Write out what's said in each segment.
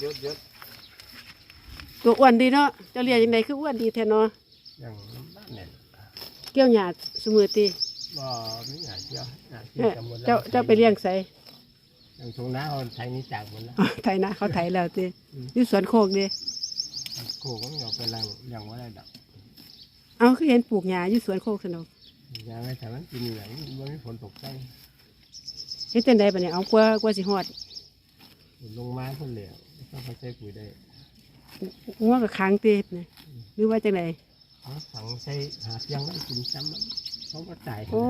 หยุดหยุดตัวอ้วนดีเนาะเจ้าเลี้ยงยังไงคืออ้วนดีแท้เนาะอย่างบ้านเนี่ยเกี่ยวหญ้าเสมอติบ่มีหาเจ้าหาเอ้เจ้ายกันหมดแล้วเจ้าเจ้าไปเลี้ยงไสอย่างทงน้าเขาไทยนี่จากหมดแล้วอ๋อไถนะเขาไถแล้วติอยู่สวนโคกเด้โคก็ไม่เอาไปลังอย่างว่าได้ดอกเอาคือเห็นปลูกหญ้าอยู่สวนโคกสนุกอย่างไรแต่มันกินอย่างนี้มันไม่ฝนตกใจเฮ็ดจังไดบัดนี้เอากว่ากว่าสิฮอด ลงมาคนเหลวต้องเข้าใจปุ๋ยได้งัวก็ค้างตินี่หรือว่าจังไดเขาฝังใช้หาเพียงไม่กินซ้ำมันเขาก็ตายโอ้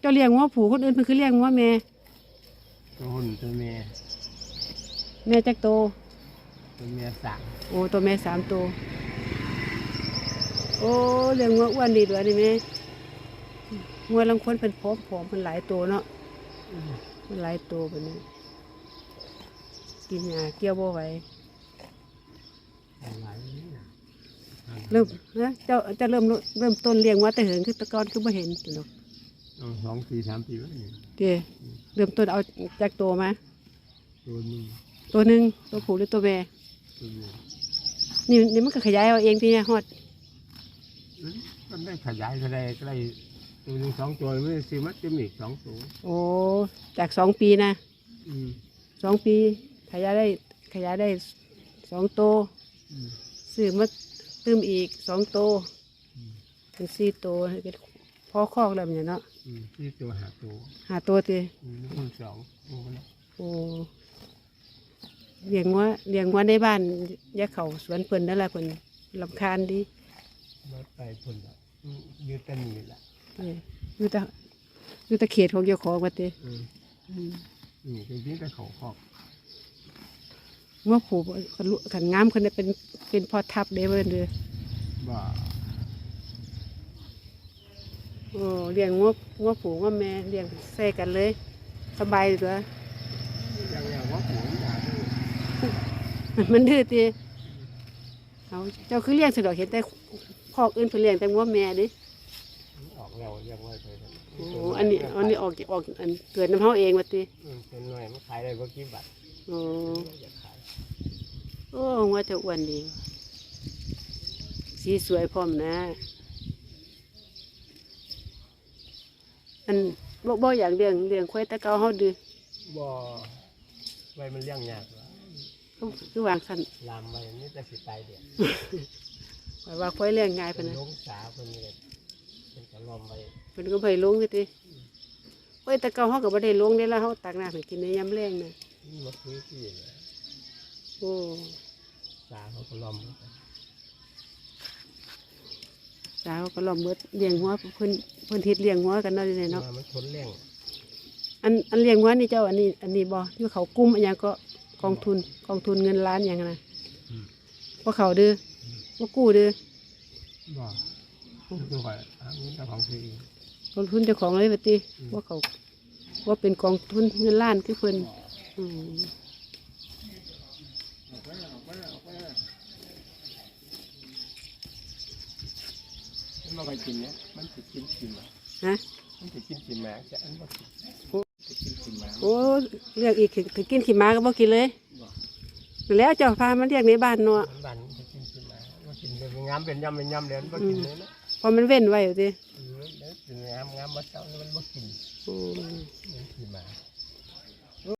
เจ้าเลี้ยงงัวผูคนอื่นเพิ่นคือเลี้ยงงัวแม่ตัวหุ่นตัวเมียแม่จักโตตัวเมียสามโอ้ตัวแม่สามตัวโอ้เลี้ยงงัวอ้วนดีด้วยนี่แม่งัวลังคนเป็นผอมผอมเป็นหลายตัวเนาะเป็นหลายตัวแบบนี้ กินหญ้าเกี่ยวบ่ไหวหลายนี่นะเริ่มนะเจ้าเจะเริ่มเริ่มต้นเลี้ยงงัวแต่เหิงคือแตะกอนคือบ่เห็นจ้ะเนาะเอาสองสี่สามปีแล้วนี่เด้เริ่มต้นเอาจากตัวมา ตัวนี้ตัวหนึ่งตัวผู้หรือตัวแม่ ตัวเมียนี่นี่มันก็ขยายเอาเองที่เนี่ยฮอดมันได้ขยายก็ได้ก็ได้ตัวหนึงสองตัวไม่ได้ซื้อมัดจะมีอีกสองตัวโอ้จากสองปีนะอืม สองปี ขยายได้ขยายได้สองตัวอืมซื้อมาตืมอีกสองตัวอืมเป็นสี่ตัวเฮ็ดพอคอกแล้วเนี่ยเนาะอืมที่ตัวหาตัวหาตัวตีอืมคนสองโอ้โหนะโอ้เลี้ยงวัวเลี้ยงวัวในบ้านอยาเขาสวนเพิ่นนั่นแหละเพิ่นลำคาญดีรถไปพุ่นละอืมยืดแตะนีละเอ้ยอยู่แต่อยู่แต่เขตของเจ้าของว่าติอืมอืมอืมเป็นที่แต่เขาครอบ งัวผูขันลุขันงามคนได้เป็นเป็นพ่อทับเด้เบิ่นเด้อว่าโอ้เลี้ยงงัวงัวผูงัวแม่เลี้ยงใส่กันเลย สบายตัวอย่างอย่างว่าผัวมันด่าด้วยมันดื้อตีเอาเจ้าคือเลี้ยงสะดอกเห็นแต่พ่อกอื่นเพิ่นเลี้ยงแต่งัวแม่ดิมันออกแล้วเรียกว่าไปเถอะโอ้อันนี้อันนี้ออกออกอันเกิดน้ำเฮาเองว่าติอืมเป็นหน่วยมันขายได้เมื่อกี้บาทโอ้อยากขาย โอ้งัวเจะอ้วนดี สีสวยพร้อมนะ อันบ่บ่อยากเลี้ยงเลี้ยงควายแต่เก่าเฮาดื้อบ่ไว้มันเลี้ยงยากวะคือคือวางซั่นลามไปนี่แต่สิตายเดียวข้อยว่าควายเลี้ยงง่ายเป็ปานนนะลงสาเป็นเลยเป็นกระลอมไปเพิ่นก็บ่ให้ลงคือติควายแต่เก่าเฮาก็บ่ได้ลงได้แล้วเฮาตักน้ำให้กินในยามแลงน่ะนี่มันคือที่ เลยโอ้สาเขากระลอมสาวก็ลอมเบิดเลี้ยงหัวเพิ่นเพิ่นเฮ็ดเลี้ยงหัวกันเนาะนี่เนาะมามันทนแรงอันอันเลี้ยงหัวนี่เจ้าอันนี้ อันนี้บ่อยู่เขากลุ้มอันหยังก็กองทุนกองทุนเงินล้านหยังนะบ่เขาดื้อบ่กู้ดื้อบ่ตัวก่อนอันนี้เจ้าของซื้อเองกองทุนเจ้าของเลยว่าติบ่เขาว่าเป็นกองทุนเงินล้านคือเพิ่นอืม มันมาไปกินเนี่ยมันจะกินกินมาฮะมันจะกินกินมาจะอันบ่กินจะกินกินมาโอ้เรียกอีกคือคือกินขี้หมาก็บ่กินเลยบ่แล้วเจ้าพามาเรียกในบ้านเนาะมันบันจะกินกินมาว่ากินเป็นงามเป็นยำเป็นยำเลยมันบ่กินเลยนะเพอมันเว้นไว้อยู่ติเออเดี๋ยวกินงามงามมาเช้ามันบ่กินโอ้มันกินมา